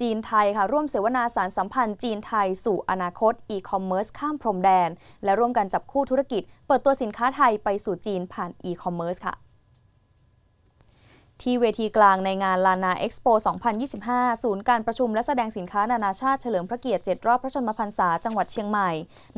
จีนไทยค่ะ ร่วมเสวนาสารสัมพันธ์จีนไทยสู่อนาคตอีคอมเมิร์ซข้ามพรมแดน และร่วมกันจับคู่ธุรกิจ เปิดตัวสินค้าไทยไปสู่จีนผ่านอีคอมเมิร์ซค่ะ ที่เวทีกลางในงานลานาเอ็กซ์โป 2025 ศูนย์การประชุมและแสดงสินค้านานาชาติเฉลิมพระเกียรติ 7 รอบพระชนมพรรษาจังหวัดเชียงใหม่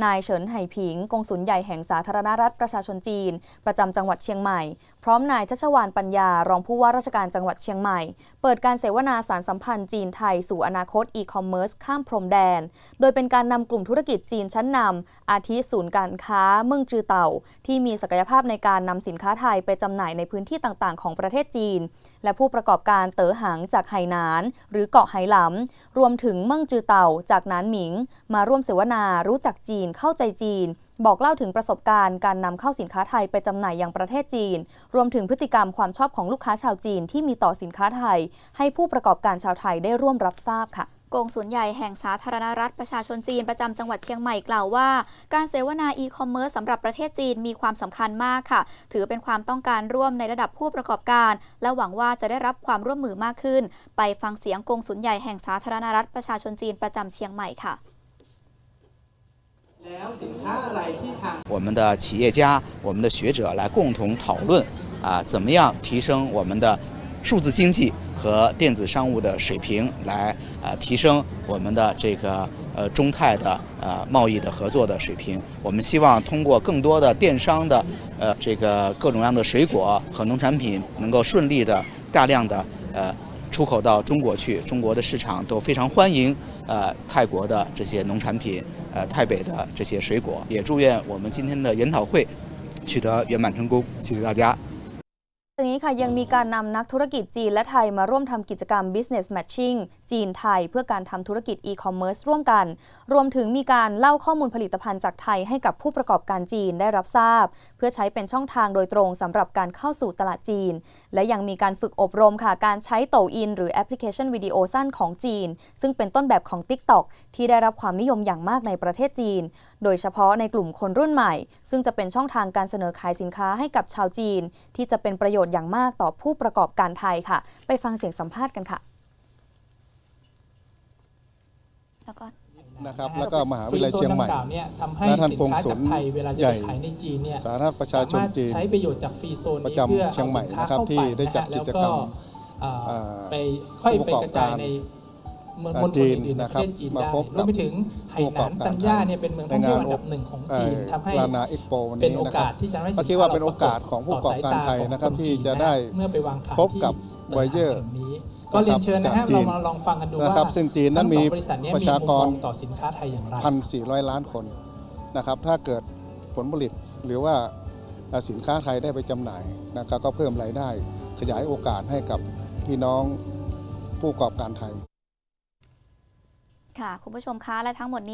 นายเฉินไห่ผิง กงสุลใหญ่แห่งสาธารณรัฐประชาชนจีน ประจำจังหวัดเชียงใหม่ พร้อมนายชัชวานปัญญารองผู้ว่าราชการจังหวัดเชียงใหม่ เปิดการเสวนาสารสัมพันธ์จีนไทยสู่อนาคตอีคอมเมิร์ซข้ามพรมแดน โดยเป็นการนำกลุ่มธุรกิจจีนชั้นนำอาทิศูนย์การค้าเมืองจือเต่า ที่มีศักยภาพในการนำสินค้าไทยไปจำหน่ายในพื้นที่ต่าง ๆ ของประเทศจีนและผู้ประกอบการเต๋อหางจากไหหนาน หรือเกาะไหหลำ รวมถึงมั่งจือเต่าจากนานหมิง มาร่วมเสวนารู้จักจีนเข้าใจจีน บอกเล่าถึงประสบการณ์การนำเข้าสินค้าไทยไปจำหน่ายยังประเทศจีน รวมถึงพฤติกรรมความชอบของลูกค้าชาวจีนที่มีต่อสินค้าไทย ให้ผู้ประกอบการชาวไทยได้ร่วมรับทราบค่ะ กงศูนย์ใหญ่แห่งสาธารณรัฐประชาชนจีนประจำจังหวัดเชียงใหม่กล่าวว่า การเสวนาอีคอมเมิร์ซสำหรับประเทศจีนมีความสำคัญมากค่ะ ถือเป็นความต้องการร่วมในระดับผู้ประกอบการ และหวังว่าจะได้รับความร่วมมือมากขึ้น ไปฟังเสียงกงศูนย์ใหญ่แห่งสาธารณรัฐประชาชนจีนประจำเชียงใหม่ค่ะ แล้วสินค้าอะไรที่ทาง 我们的企业家、我们的学者来共同讨论啊，怎么样提升我们的 数字经济和电子商务的水平，来呃提升我们的这个呃中泰的呃贸易的合作的水平。我们希望通过更多的电商的呃这个各种各样的水果和农产品，能够顺利的大量的呃出口到中国去，中国的市场都非常欢迎呃泰国的这些农产品，呃泰北的这些水果。也祝愿我们今天的研讨会取得圆满成功，谢谢大家。 จากนี้ค่ะยังมีการนำนักธุรกิจจีนและไทยมาร่วมทำกิจกรรม business matching จีนไทย เพื่อการทำธุรกิจ e-commerce ร่วมกัน รวมถึงมีการเล่าข้อมูลผลิตภัณฑ์จากไทยให้กับผู้ประกอบการจีนได้รับทราบ เพื่อใช้เป็นช่องทางโดยตรงสำหรับการเข้าสู่ตลาดจีน และยังมีการฝึกอบรมค่ะการใช้โตอิน หรือแอปพลิเคชันวิดีโอสั้นของจีน ซึ่งเป็นต้นแบบของ TikTok ที่ได้รับความนิยมอย่างมากในประเทศจีน โดยเฉพาะในกลุ่มคนรุ่นใหม่ ซึ่งจะเป็นช่องทางการเสนอขายสินค้าให้กับชาวจีน ที่จะเป็นประโยชน์อย่างมากต่อผู้ประกอบการไทยค่ะ ไปฟังเสียงสัมภาษณ์กันค่ะ แล้วก็นะครับแล้วก็มหาวิทยาลัยเชียงใหม่ฟรีโซนดักล่าวเนี่ยทำให้และท่านสินกงค้าสุจากลไทยเวลาจะใหญ่ไปขายในจีนเนี่ยสาธารณรัฐประชาชนจีนสมรถใช้ประโยชน์จากฟรีโซนประนี้จำเพื่อเชียงใหม่เอาสินค้านะครับเข้าที่ไปได้จัดนะฮะกิจกรรมแล้วเอ่ออ่าไปค่อยผู้ไปประกอบกระจายใน เมืองการมณฑลอื่นๆในนะปครัระบเทศจีนมาได้พบรกัวบมไปถึงไหหนานซันย่าเนี่ยเป็นเมืองท่องเที่ยวอันดับหนึ่งของจีนทำให้ลานาเอ็กโปวันเป็นนี้โอนะครักาบสที่จะทำให้ก็คิดว่าเป็นโอกาสของผู้ประกอบการไทยนะครับที่จะได้เมื่อไปวางขายพบกับที่ไวเยอร์แห่งนี้ก็เรียนเชิญนะฮะจากจีเรานมาลองฟังกันดูนะว่าครับซึ่งจีนนั้นทั้งสองมีบริษัทเนี้ประชากรมีมุมมองต่อสินค้าไทยอย่างไรพันสี่ร้อยล้านคนนะครับถ้าเกิดผลผลิตหรือว่าสินค้าไทยได้ไปจำหน่ายนะครับก็เพิ่มรายได้ขยายโอกาสให้กับพี่น้องผู้ประกอบการไทย ค่ะ คุณผู้ชมคะและทั้งหมดนี้